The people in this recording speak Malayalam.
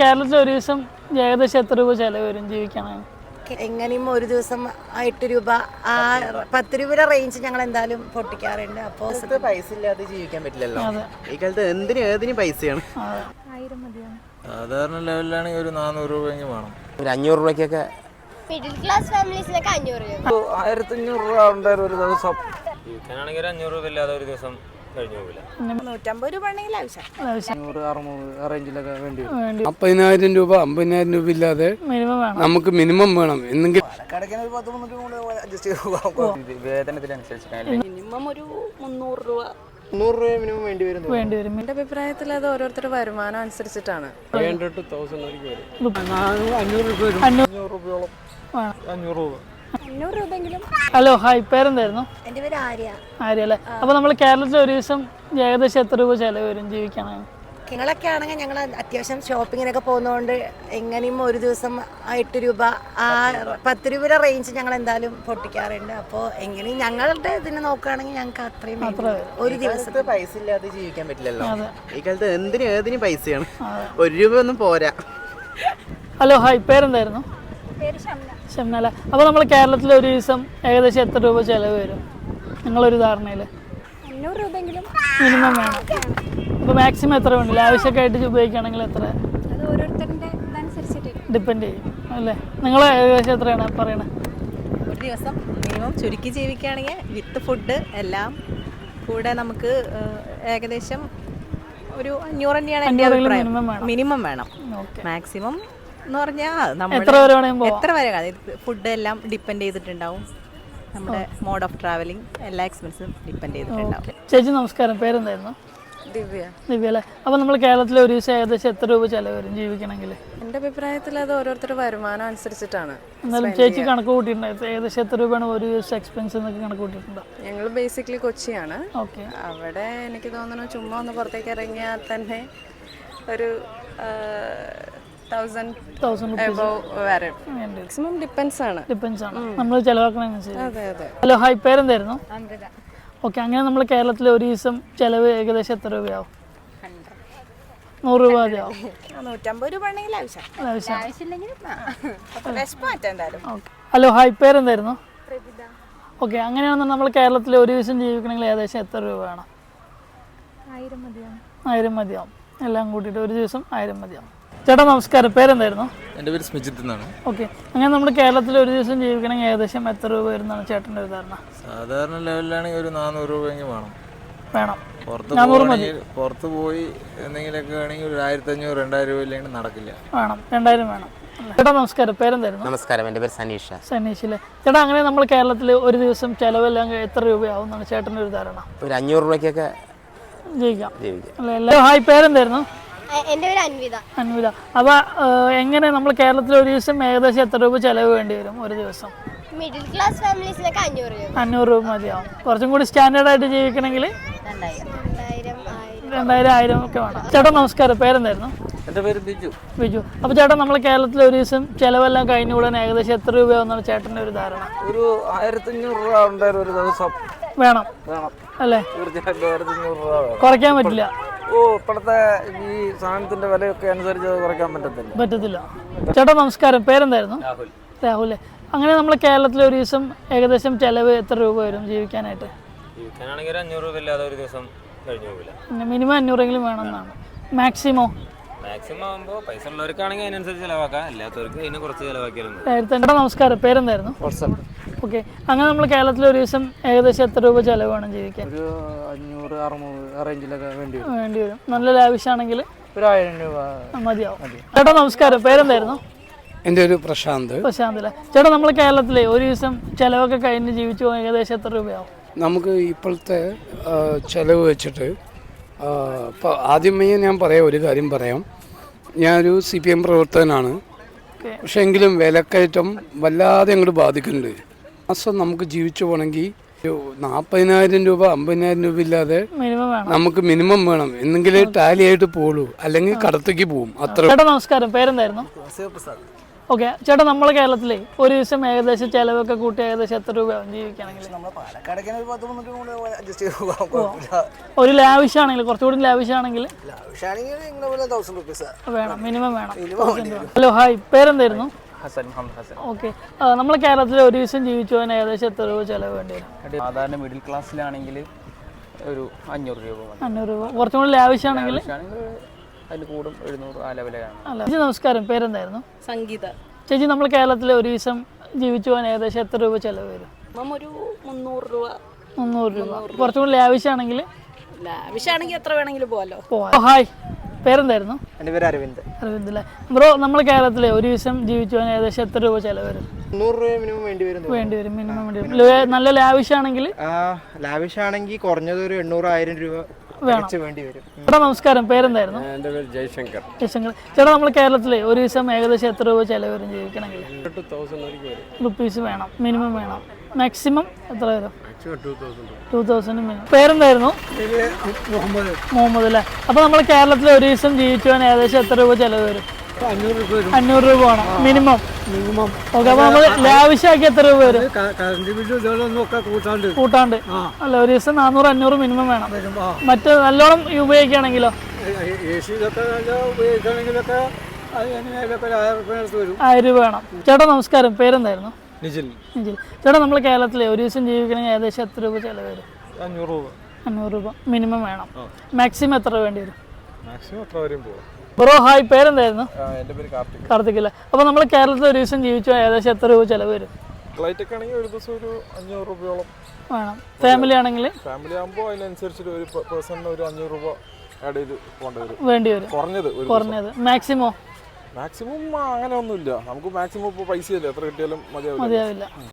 കേരളത്തിൽ ഒരു ദിവസം ഏകദേശം എത്ര രൂപ ചെലവ് വരും ജീവിക്കാനാണ് എങ്ങനെയും ഒരു ദിവസം എട്ട് രൂപ ആ പത്ത് രൂപയുടെ റേഞ്ച് ഞങ്ങൾ എന്തായാലും പൊട്ടിക്കാറുണ്ട്. അപ്പോൾ ഇപ്പോഴത്തെ പൈസ ഇല്ലാതെ ജീവിക്കാൻ പറ്റില്ലല്ലോ. ഈ കാലത്ത് എന്തിനും ഏതിനും പൈസയാണ്? സാധാരണ ലെവലിലാണെങ്കിൽ ഒരു നാനൂറ് രൂപയെങ്കിലും വേണം. ഒരു അഞ്ഞൂറ് രൂപയ്ക്കൊക്കെ മിഡിൽ ക്ലാസ് ഫാമിലീസിനൊക്കെ അഞ്ഞൂറ് രൂപ. ആയിരത്തി അഞ്ഞൂറ് രൂപ ഉണ്ടായിരുന്നു ഒരു ദിവസം? ജീവിക്കാനാണെങ്കിൽ ഒരു അഞ്ഞൂറ് രൂപ ഇല്ലാതെ ഒരു ദിവസം നൂറ്റമ്പത് രൂപ ആവശ്യം. രൂപ അമ്പതിനായിരം രൂപ ഇല്ലാതെ നമുക്ക് മിനിമം വേണം. എന്നെങ്കിൽ രൂപ മിനിമം ഒരു മുന്നൂറ് രൂപ രൂപ മിനിമം വേണ്ടി വരും വേണ്ടി വരും. എന്റെ അഭിപ്രായത്തിൽ അത് ഓരോരുത്തരുടെ വരുമാനം അനുസരിച്ചിട്ടാണ്. അഞ്ഞൂറ് അഞ്ഞൂറ് രൂപയെങ്കിലും. ഹലോ ഹായ് പേരെന്തായിരുന്നു? എന്റെ പേര് ആര്യ. ആര്യ അല്ലേ? അപ്പോൾ നമ്മൾ കേരളത്തിൽ ഒരു ദിവസം ഏകദേശം എത്ര രൂപ ചെലവ് വരും ജീവിക്കാനാണ് നിങ്ങളൊക്കെ ആണെങ്കിൽ ഞങ്ങൾ അത്യാവശ്യം ഷോപ്പിങ്ങിനൊക്കെ പോകുന്നതുകൊണ്ട് എങ്ങനെയും ഒരു ദിവസം എട്ട് രൂപ ആ പത്ത് രൂപയുടെ റേഞ്ച് ഞങ്ങൾ എന്തായാലും പൊട്ടിക്കാറുണ്ട്. അപ്പോൾ എങ്ങനെയും ഞങ്ങളുടെ ഇതിന് നോക്കുകയാണെങ്കിൽ ഞങ്ങൾക്ക് അത്രയും ഒരു ദിവസത്തെ പൈസ ഇല്ലാതെ ജീവിക്കാൻ പറ്റില്ലല്ലോ. ഈ കാലത്ത് എന്തിനും ഏതിനും പൈസയാണ്. ഒരു രൂപ ഒന്നും പോരാ. ഹലോ ഹായ് പേരെന്തായിരുന്നു? ഷംനല അപ്പോൾ നമ്മൾ കേരളത്തിൽ ഒരു ദിവസം ഏകദേശം എത്ര രൂപ ചിലവ് വരും? നിങ്ങളൊരു ധാരണയിൽ അഞ്ഞൂറ് രൂപയെങ്കിലും. മിനിമം വേണം. അപ്പോൾ മാക്സിമം എത്ര വേണ്ടില്ല ആവശ്യമൊക്കെ ആയിട്ട് ഉപയോഗിക്കുകയാണെങ്കിൽ എത്ര? അത് ഓരോരുത്തരുടെ ഇതനുസരിച്ചിട്ട്. ഡിപ്പെൻഡ് ചെയ്യും അല്ലേ? നിങ്ങൾ ഏകദേശം എത്രയാണ് പറയണത് ഒരു ദിവസം മിനിമം ചുരുക്കി ജീവിക്കുകയാണെങ്കിൽ വിത്ത് ഫുഡ് എല്ലാം കൂടെ നമുക്ക് ഏകദേശം ഒരു അഞ്ഞൂറ് തന്നെയാണ് എന്റെ അഭിപ്രായം. മിനിമം വേണം. മാക്സിമം എന്ന് പറഞ്ഞാൽ നമ്മൾ എത്ര വരെ വേണമെങ്കിലും പോവാം. എത്ര വരെ ഫുഡ് എല്ലാം ഡിപ്പെൻഡ് ചെയ്തിട്ടുണ്ടാവും. നമ്മുടെ മോഡ് ഓഫ് ട്രാവലിംഗ് എല്ലാ എക്സ്പെൻസും ഡിപ്പെൻഡ് ചെയ്തിട്ടുണ്ടാവും. ചേച്ചി നമസ്കാരം. പേരെന്തായിരുന്നു? ദിവ്യ. ദിവ്യ അല്ലേ? അപ്പോൾ നമ്മൾ കേരളത്തിൽ ഒരു ദിവസം ഏകദേശം എത്ര രൂപ ചെലവ് വരും ജീവിക്കണമെങ്കിൽ എന്റെ അഭിപ്രായത്തിൽ അത് ഓരോരുത്തരുടെ വരുമാനം അനുസരിച്ചിട്ടാണ് എന്നാലും ചേച്ചി കണക്ക് കൂട്ടിയിട്ടുണ്ടായിരുന്നു. ഏകദേശം എത്ര രൂപയാണ് ഒരു ദിവസം എക്സ്പെൻസ് എന്നൊക്കെ കണക്ക് കൂട്ടിയിട്ടുണ്ടോ? ഞങ്ങൾ ബേസിക്കലി കൊച്ചിയാണ്. ഓക്കെ. അവിടെ എനിക്ക് തോന്നുന്നു ചുമ്മാ ഒന്ന് പുറത്തേക്ക് ഇറങ്ങിയാൽ തന്നെ ഒരു മാക്സിമം ഡിപ്പെൻസ് ആണ്. ഡിപ്പെൻസ് ആണ്. നമ്മൾ ചിലവാക്കണതിനനുസരിച്ച് അതെ അതെ. ഹലോ ഹായ് പേരെന്തായിരുന്നു? ഓക്കെ അങ്ങനെ നമ്മൾ കേരളത്തിൽ ഒരു ദിവസം ചെലവ് ഏകദേശം എത്ര രൂപയാവും? നൂറ് രൂപ മതിയാവും നൂറ്റമ്പത് രൂപ ഉണ്ടെങ്കിൽ ആവശ്യം. ഹലോ ഹായ് പേരെന്തായിരുന്നു? ഓക്കെ അങ്ങനെയാണെന്ന് നമ്മൾ കേരളത്തിൽ ഒരു ദിവസം ജീവിക്കണമെങ്കിൽ ഏകദേശം എത്ര രൂപ വേണം? ആയിരം മതിയാവും. എല്ലാം കൂട്ടിയിട്ട് ഒരു ദിവസം ആയിരം മതിയാവും. ചേട്ടാ നമസ്കാരം. പേരെന്തായിരുന്നു? എന്റെ പേര് സ്മിജിത്ത് എന്നാണ്. ഓക്കെ. അങ്ങനെ നമ്മുടെ കേരളത്തിൽ ഒരു ദിവസം ജീവിക്കണമെങ്കിൽ ഏകദേശം എത്ര രൂപ വരുന്നതാണ് ചേട്ടന്റെ ഒരു ധാരണ? സാധാരണ ലെവലിലാണെങ്കിൽ ഒരു നാനൂറ് രൂപയെങ്കിലും വേണം. വേണം. പുറത്ത് പോകണമെങ്കിൽ പുറത്ത് പോയി എന്തെങ്കിലുമൊക്കെ വേണമെങ്കിൽ ഒരു ആയിരത്തി അഞ്ഞൂറ് രണ്ടായിരം രൂപ ഇല്ലെങ്കിൽ നടക്കില്ല. വേണം. രണ്ടായിരം വേണം. ചേട്ടാ നമസ്കാരം. പേരെന്തായിരുന്നു? നമസ്കാരം. എന്റെ പേര് സനീഷ. സനീഷ് അല്ലേ ചേട്ടാ അങ്ങനെ നമ്മൾ കേരളത്തിൽ ഒരു ദിവസം ചിലവെല്ലാം എത്ര രൂപയാവും എന്നാണ് ചേട്ടന്റെ ഒരു ധാരണ? ഒരു അഞ്ഞൂറ് രൂപയ്ക്കൊക്കെ ജീവിക്കാം ജീവിക്കാം അല്ലേ ഹായ് പേരെന്തായിരുന്നു? എന്റെ പേര് അൻവിത. അൻവിത. അപ്പോൾ എങ്ങനെ നമ്മൾ കേരളത്തിൽ ഒരു ദിവസം ഏകദേശം എത്ര രൂപ ചിലവ് വേണ്ടി വരും ഒരു ദിവസം? മിഡിൽ ക്ലാസ് ഫാമിലീസിനൊക്കെ അഞ്ഞൂറ് രൂപ. അഞ്ഞൂറ് രൂപ മതിയാവും. കുറച്ചും കൂടി സ്റ്റാൻഡേർഡ് ആയിട്ട് ജീവിക്കണമെങ്കിൽ രണ്ടായിരം ആയിരം ഒക്കെ വേണം. ചേട്ടാ നമസ്കാരം. പേരെന്തായിരുന്നു? എന്റെ പേര് ബിജു. ബിജു. അപ്പോൾ ചേട്ടാ നമ്മൾ കേരളത്തിൽ ഒരു ദിവസം ചിലവെല്ലാം കഴിഞ്ഞ ഉടനെ ഏകദേശം എത്ര രൂപയാവുന്നാണ് ചേട്ടന്റെ ഒരു ധാരണ? ഒരു ആയിരത്തി അഞ്ഞൂറ് രൂപ ഉണ്ടായിരുന്നു ഒരു ദിവസം. വേണം. വേണം. അല്ലേ? തീർച്ചയായിട്ടും രൂപ കുറയ്ക്കാൻ പറ്റില്ല. ഓ ഇപ്പോഴത്തെ ഈ സാധനത്തിന്റെ വിലയൊക്കെ അനുസരിച്ച് കുറയ്ക്കാൻ പറ്റത്തില്ല. പറ്റത്തില്ല. ചേട്ടാ നമസ്കാരം. പേരെന്തായിരുന്നു? രാഹുൽ. രാഹുലെ. അങ്ങനെ നമ്മൾ കേരളത്തിൽ ഒരു ദിവസം ഏകദേശം ചെലവ് എത്ര രൂപ വരും ജീവിക്കാനായിട്ട്? ജീവിക്കാനാണെങ്കിൽ അഞ്ഞൂറ് രൂപ ഇല്ലാതെ ഒരു ദിവസം കഴിഞ്ഞു പോകില്ല മിനിമം അഞ്ഞൂറെങ്കിലും വേണമെന്നാണ്. മാക്സിമോ? മാക്സിമം ആകുമ്പോൾ പൈസ ഉള്ളവർക്കാണെങ്കിൽ അതിനനുസരിച്ച് ചിലവാക്കാം. അല്ലാത്തവർക്ക് അതിനെ കുറച്ച് ചിലവാക്കിയാലും ചേട്ടാ നമസ്കാരം. പേരെന്തായിരുന്നു? ഓക്കെ. അങ്ങനെ നമ്മൾ കേരളത്തിൽ ഒരു ദിവസം ഏകദേശം എത്ര രൂപ ചെലവ് വേണം ജീവിക്കാൻ? ഒരു അഞ്ഞൂറ് അറുന്നൂറ് റേഞ്ചിലൊക്കെ വേണ്ടി വരും. വേണ്ടി വരും. നല്ല ലാവിഷാണെങ്കിൽ ഒരു ആയിരം രൂപ. മതിയാവും. ചേട്ടാ നമസ്കാരം. പേരെന്തായിരുന്നു? എന്റെ ഒരു പ്രശാന്ത്. പ്രശാന്തിലെ ചേട്ടാ നമ്മൾ കേരളത്തിലെ ഒരു ദിവസം ചിലവൊക്കെ കഴിഞ്ഞ് ജീവിച്ചു പോകാൻ ഏകദേശം എത്ര രൂപയാവും? നമുക്ക് ഇപ്പോഴത്തെ ചിലവ് വെച്ചിട്ട് ഇപ്പോൾ ആദ്യമേ ഞാൻ പറയാം ഒരു കാര്യം പറയാം. ഞാനൊരു സി പി എം പ്രവർത്തകനാണ്. പക്ഷേ എങ്കിലും വിലക്കയറ്റം വല്ലാതെ അങ്ങോട്ട് ബാധിക്കുന്നുണ്ട്. മാസം നമുക്ക് ജീവിച്ചു പോകണമെങ്കിൽ നാൽപ്പതിനായിരം രൂപ അമ്പതിനായിരം രൂപ ഇല്ലാതെ നമുക്ക് മിനിമം വേണം. എന്തെങ്കിലും ടാലി ആയിട്ട് പോളൂ. അല്ലെങ്കിൽ കടത്തേക്ക് പോകും അത്ര ചേട്ടാ നമസ്കാരം. പേരെന്തായിരുന്നു? ഓക്കെ. ചേട്ടാ നമ്മളെ കേരളത്തിലെ ഒരു ദിവസം ഏകദേശം ചെലവൊക്കെ കൂട്ടി ഏകദേശം എത്ര രൂപയാവും ജീവിക്കുകയാണെങ്കിൽ? നമ്മളെ പാലക്കാടൊക്കെ ഒരു ലാവിഷ് ആണെങ്കിൽ കൂടെ അഡ്ജസ്റ്റ് ചെയ്ത് ഒരു ലാവിഷാണെങ്കിൽ കുറച്ചുകൂടി ലാവിഷ് ആണെങ്കിൽ വേണം. മിനിമം വേണം. Hello hi. പേരെന്തായിരുന്നു? ഹസൻ മുഹമ്മദ് ഹസൻ. ഓക്കെ. നമ്മൾ കേരളത്തിൽ ഒരു ദിവസം ജീവിച്ചു പോകാൻ ഏകദേശം എത്ര രൂപ ചിലവ് വേണ്ടി വരും? സാധാരണ മിഡിൽ ക്ലാസ്സിലാണെങ്കിൽ ഒരു അഞ്ഞൂറ് രൂപ മതി അഞ്ഞൂറ് രൂപ. കുറച്ചും കൂടി ലാവിഷാണെങ്കിൽ? അതിൽ കൂടും എഴുന്നൂറ് ആ ലെവലാണ് അല്ല ചേച്ചി നമസ്കാരം. പേരെന്തായിരുന്നു? സംഗീത. ചേച്ചി നമ്മൾ കേരളത്തിൽ ഒരു ദിവസം ജീവിച്ചു പോകാൻ ഏകദേശം എത്ര രൂപ ചിലവ് വരും? ഒരു മുന്നൂറ് രൂപ. മുന്നൂറ് രൂപ. കുറച്ചും കൂടി ലാവിഷാണെങ്കിൽ? ലാവിഷാണെങ്കിൽ എത്ര വേണമെങ്കിലും പോകാലോ പോവാം ഹായ്. പേരെന്തായിരുന്നു? എന്റെ പേര് അരവിന്ദ്. അരവിന്ദ് അല്ലേ? ബ്രോ നമ്മൾ കേരളത്തിലെ ഒരു ദിവസം ജീവിച്ചു പോകാൻ ഏകദേശം എത്ര രൂപ ചിലവ് വരും രൂപ മിനിമം വേണ്ടി വരും വേണ്ടി വരും മിനിമം വേണ്ടി വരും. നല്ല ലാവിഷാണെങ്കിൽ ലാവിഷ് ആണെങ്കിൽ കുറഞ്ഞത് ഒരു എണ്ണൂറ് ആയിരം രൂപ വേണ്ടി വരും. ചേട്ടാ നമസ്കാരം. പേരെന്തായിരുന്നു? എന്റെ പേര് ജയശങ്കർ. ജയശങ്കർ. ചേട്ടാ നമ്മൾ കേരളത്തിലെ ഒരു ദിവസം ഏകദേശം എത്ര രൂപ ചെലവ് വരും. ജീവിക്കണമെങ്കിൽ റുപ്പീസ് വേണം മിനിമം വേണം. മാക്സിമം എത്ര വരും? ടു തൗസൻഡ് മിനിമം പേരെന്തായിരുന്നു? മുഹമ്മദ്. അല്ലേ? അപ്പോൾ നമ്മൾ കേരളത്തിൽ ഒരു ദിവസം ജീവിച്ചു ഏകദേശം എത്ര രൂപ ചിലവ് വരും? അഞ്ഞൂറ് രൂപ വേണം. മിനിമം. മിനിമം. ഓക്കെ അപ്പോൾ നമ്മൾ ലാവിശാക്കി എത്ര രൂപ വരും? കൂട്ടാണ്ട്. കൂട്ടാണ്ട്. അല്ല ഒരു ദിവസം നാനൂറ് അഞ്ഞൂറ് മിനിമം വേണം. മറ്റ് നല്ലോണം ഉപയോഗിക്കുകയാണെങ്കിലോ? ആയിരം രൂപ വേണം. ചേട്ടാ നമസ്കാരം. പേരെന്തായിരുന്നു? നിജിൽ. നിജിൽ. ചേട്ടാ നമ്മൾ കേരളത്തിൽ ഒരു ദിവസം ജീവിക്കണമെങ്കിൽ ഏകദേശം എത്ര രൂപ ചിലവ് വരും അഞ്ഞൂറ് രൂപ. അഞ്ഞൂറ് രൂപ മിനിമം വേണം. മാക്സിമം എത്ര വേണ്ടി വരും? മാക്സിമം എത്ര വരെയും പോകും ബ്രോ ഹായ്. പേരെന്തായിരുന്നു? എന്റെ പേര് കാർത്തിക്. അല്ലേ? അപ്പോൾ നമ്മൾ കേരളത്തിൽ ഒരു ദിവസം ജീവിച്ചാൽ ഏകദേശം എത്ര രൂപ ചിലവ് വരും ആണെങ്കിൽ ഒരു ദിവസം ഒരു അഞ്ഞൂറ് രൂപയോളം. വേണം. ഫാമിലി ആണെങ്കിൽ? ഫാമിലി ആകുമ്പോൾ അതിനനുസരിച്ചിട്ട് ഒരു പേഴ്സണിന് ഒരു അഞ്ഞൂറ് രൂപ ആഡ് ചെയ്ത് പോകേണ്ടി വരും. വേണ്ടി വരും. കുറഞ്ഞത് ഒരു കുറഞ്ഞത്. മാക്സിമോ? മാക്സിമം അങ്ങനെ ഒന്നുമില്ല നമുക്ക് മാക്സിമം ഇപ്പോൾ പൈസയല്ലേ? എത്ര കിട്ടിയാലും മതിയാവില്ല.